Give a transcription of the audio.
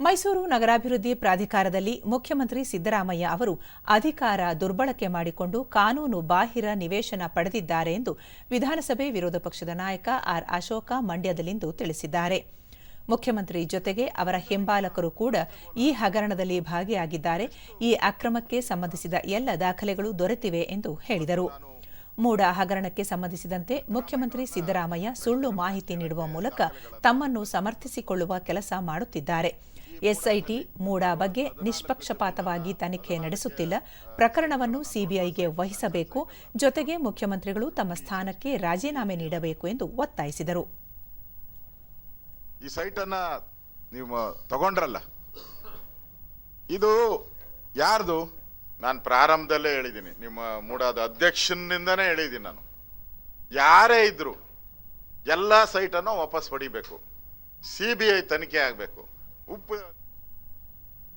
ಮೈಸೂರು ನಗರಾಭಿವೃದ್ಧಿ ಪ್ರಾಧಿಕಾರದಲ್ಲಿ ಮುಖ್ಯಮಂತ್ರಿ ಸಿದ್ದರಾಮಯ್ಯ ಅವರು ಅಧಿಕಾರ ದುರ್ಬಳಕೆ ಮಾಡಿಕೊಂಡು ಕಾನೂನು ಬಾಹಿರ ನಿವೇಶನ ಪಡೆದಿದ್ದಾರೆ ಎಂದು ವಿಧಾನಸಭೆ ವಿರೋಧ ಪಕ್ಷದ ನಾಯಕ ಆರ್ ಅಶೋಕ ಮಂಡ್ಯದಲ್ಲಿಂದು ತಿಳಿಸಿದ್ದಾರೆ. ಮುಖ್ಯಮಂತ್ರಿ ಜೊತೆಗೆ ಅವರ ಹಿಂಬಾಲಕರು ಕೂಡ ಈ ಹಗರಣದಲ್ಲಿ ಭಾಗಿಯಾಗಿದ್ದಾರೆ. ಈ ಅಕ್ರಮಕ್ಕೆ ಸಂಬಂಧಿಸಿದ ಎಲ್ಲ ದಾಖಲೆಗಳು ದೊರೆತಿವೆ ಎಂದು ಹೇಳಿದರು. ಮೂಡ ಹಗರಣಕ್ಕೆ ಸಂಬಂಧಿಸಿದಂತೆ ಮುಖ್ಯಮಂತ್ರಿ ಸಿದ್ದರಾಮಯ್ಯ ಸುಳ್ಳು ಮಾಹಿತಿ ನೀಡುವ ಮೂಲಕ ತಮ್ಮನ್ನು ಸಮರ್ಥಿಸಿಕೊಳ್ಳುವ ಕೆಲಸ ಮಾಡುತ್ತಿದ್ದಾರೆ. ಎಸ್ಐಟಿ ಮೂಡಾ ಬಗ್ಗೆ ನಿಷ್ಪಕ್ಷಪಾತವಾಗಿ ತನಿಖೆ ನಡೆಸುತ್ತಿಲ್ಲ. ಪ್ರಕರಣವನ್ನು ಸಿಬಿಐಗೆ ವಹಿಸಬೇಕು. ಜೊತೆಗೆ ಮುಖ್ಯಮಂತ್ರಿಗಳು ತಮ್ಮ ಸ್ಥಾನಕ್ಕೆ ರಾಜೀನಾಮೆ ನೀಡಬೇಕು ಎಂದು ಒತ್ತಾಯಿಸಿದರು. ಈ ಸೈಟನ್ನ ನೀವು ತಗೊಂಡ್ರಲ್ಲ. ಇದು ಯಾರ್ದು? ನಾನು ಪ್ರಾರಂಭದಲ್ಲೇ ಹೇಳಿದ್ದೀನಿ. ನಿಮ್ಮ ಮೂಡಾದ ಅಧ್ಯಕ್ಷನಿಂದನೇ ಹೇಳಿದ್ದೀನಿ ನಾನು. ಯಾರೇ ಇದ್ರು ಎಲ್ಲ ಸೈಟನ್ನು ವಾಪಸ್ ಪಡಿಬೇಕು. ಸಿ ಬಿ ಐ ತನಿಖೆ ಆಗಬೇಕು. ಉಪ್ಪು